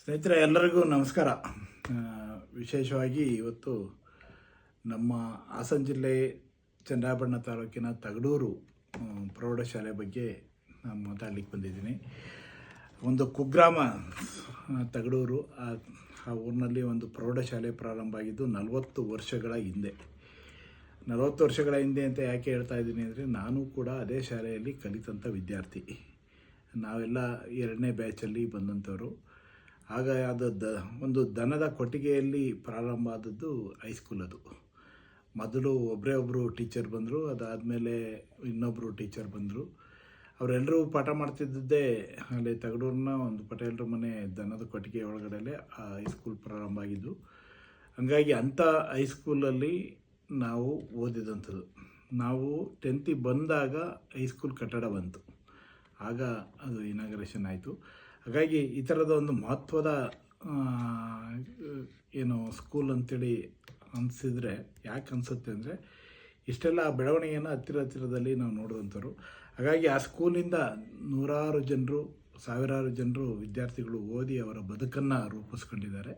ಸ್ನೇಹಿತರೆ, ಎಲ್ಲರಿಗೂ ನಮಸ್ಕಾರ. ವಿಶೇಷವಾಗಿ ಇವತ್ತು ನಮ್ಮ ಹಾಸನ ಜಿಲ್ಲೆ ಚಂದ್ರಾಭರಣ ತಾಲೂಕಿನ ತಗಡೂರು ಪ್ರೌಢಶಾಲೆ ಬಗ್ಗೆ ನಾನು ಮಾತಾಡ್ಲಿಕ್ಕೆ ಬಂದಿದ್ದೀನಿ. ಒಂದು ಕುಗ್ರಾಮ ತಗಡೂರು, ಆ ಊರಿನಲ್ಲಿ ಒಂದು ಪ್ರೌಢಶಾಲೆ ಪ್ರಾರಂಭ ಆಗಿದ್ದು ನಲವತ್ತು ವರ್ಷಗಳ ಹಿಂದೆ. ನಲವತ್ತು ವರ್ಷಗಳ ಹಿಂದೆ ಅಂತ ಯಾಕೆ ಹೇಳ್ತಾ ಇದ್ದೀನಿ ಅಂದರೆ, ನಾನು ಕೂಡ ಅದೇ ಶಾಲೆಯಲ್ಲಿ ಕಲಿತಂಥ ವಿದ್ಯಾರ್ಥಿ. ನಾವೆಲ್ಲ ಎರಡನೇ ಬ್ಯಾಚಲ್ಲಿ ಬಂದಂಥವ್ರು ಆಗ ಅದು ದ, ಒಂದು ದನದ ಕೊಟ್ಟಿಗೆಯಲ್ಲಿ ಪ್ರಾರಂಭ ಆದದ್ದು ಹೈಸ್ಕೂಲ್ ಅದು. ಮೊದಲು ಒಬ್ಬರೇ ಒಬ್ಬರು ಟೀಚರ್ ಬಂದರು, ಅದಾದಮೇಲೆ ಇನ್ನೊಬ್ಬರು ಟೀಚರ್ ಬಂದರು. ಅವರೆಲ್ಲರೂ ಪಾಠ ಮಾಡ್ತಿದ್ದದ್ದೇ ಅಲ್ಲಿ ತಗಡೂರಿನ ಒಂದು ಪಟೇಲ್ರ ಮನೆ ದನದ ಕೊಟ್ಟಿಗೆ ಒಳಗಡೆಲೆ ಆ ಹೈಸ್ಕೂಲ್ ಪ್ರಾರಂಭ ಆಗಿದ್ದು. ಹಂಗಾಗಿ ಅಂಥ ಹೈಸ್ಕೂಲಲ್ಲಿ ನಾವು ಓದಿದಂಥದ್ದು. ನಾವು ಟೆಂತಿಗೆ ಬಂದಾಗ ಹೈಸ್ಕೂಲ್ ಕಟ್ಟಡ ಬಂತು. ಆಗ ಅದು ಇನಾಗ್ರೇಷನ್ ಆಯಿತು. ಹಾಗಾಗಿ ಈ ಥರದ ಒಂದು ಮಹತ್ವದ ಏನು ಸ್ಕೂಲ್ ಅಂತೇಳಿ ಅನಿಸಿದರೆ ಯಾಕೆ ಅನಿಸುತ್ತೆ ಅಂದರೆ ಇಷ್ಟೆಲ್ಲ ಬೆಳವಣಿಗೆಯನ್ನು ಹತ್ತಿರ ಹತ್ತಿರದಲ್ಲಿ ನಾವು ನೋಡುವಂಥವ್ರು. ಹಾಗಾಗಿ ಆ ಸ್ಕೂಲಿಂದ ನೂರಾರು ಜನರು ಸಾವಿರಾರು ಜನರು ವಿದ್ಯಾರ್ಥಿಗಳು ಓದಿ ಅವರ ಬದುಕನ್ನು ರೂಪಿಸ್ಕೊಂಡಿದ್ದಾರೆ.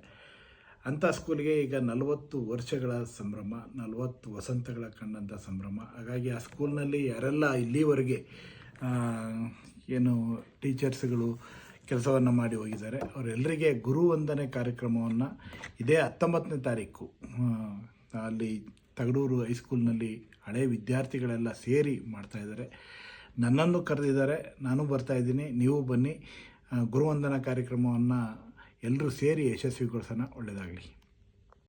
ಅಂಥ ಸ್ಕೂಲಿಗೆ ಈಗ ನಲವತ್ತು ವರ್ಷಗಳ ಸಂಭ್ರಮ ನಲವತ್ತು ವಸಂತಗಳ ಕಂಡಂಥ ಸಂಭ್ರಮ. ಹಾಗಾಗಿ ಆ ಸ್ಕೂಲ್ನಲ್ಲಿ ಯಾರೆಲ್ಲ ಇಲ್ಲಿವರೆಗೆ ಆ, ಏನು ಟೀಚರ್ಸ್ಗಳು ಕೆಲಸವನ್ನು ಮಾಡಿ ಹೋಗಿದ್ದಾರೆ. ಅವರೆಲ್ಲರಿಗೆ ಗುರುವಂದನೆ ಕಾರ್ಯಕ್ರಮವನ್ನು ಇದೇ ಹತ್ತೊಂಬತ್ತನೇ ತಾರೀಕು ಅಲ್ಲಿ ತಗಡೂರು ಹೈಸ್ಕೂಲ್ನಲ್ಲಿ ಹಳೆ ವಿದ್ಯಾರ್ಥಿಗಳೆಲ್ಲ ಸೇರಿ ಮಾಡ್ತಾಯಿದ್ದಾರೆ ನನ್ನನ್ನು ಕರೆದಿದ್ದಾರೆ, ನಾನು ಬರ್ತಾ ಇದ್ದೀನಿ, ನೀವು ಬನ್ನಿ. ಗುರುವಂದನಾ ಕಾರ್ಯಕ್ರಮವನ್ನು ಎಲ್ಲರೂ ಸೇರಿ ಯಶಸ್ವಿಗೊಳಿಸೋಣ ಒಳ್ಳೆಯದಾಗಲಿ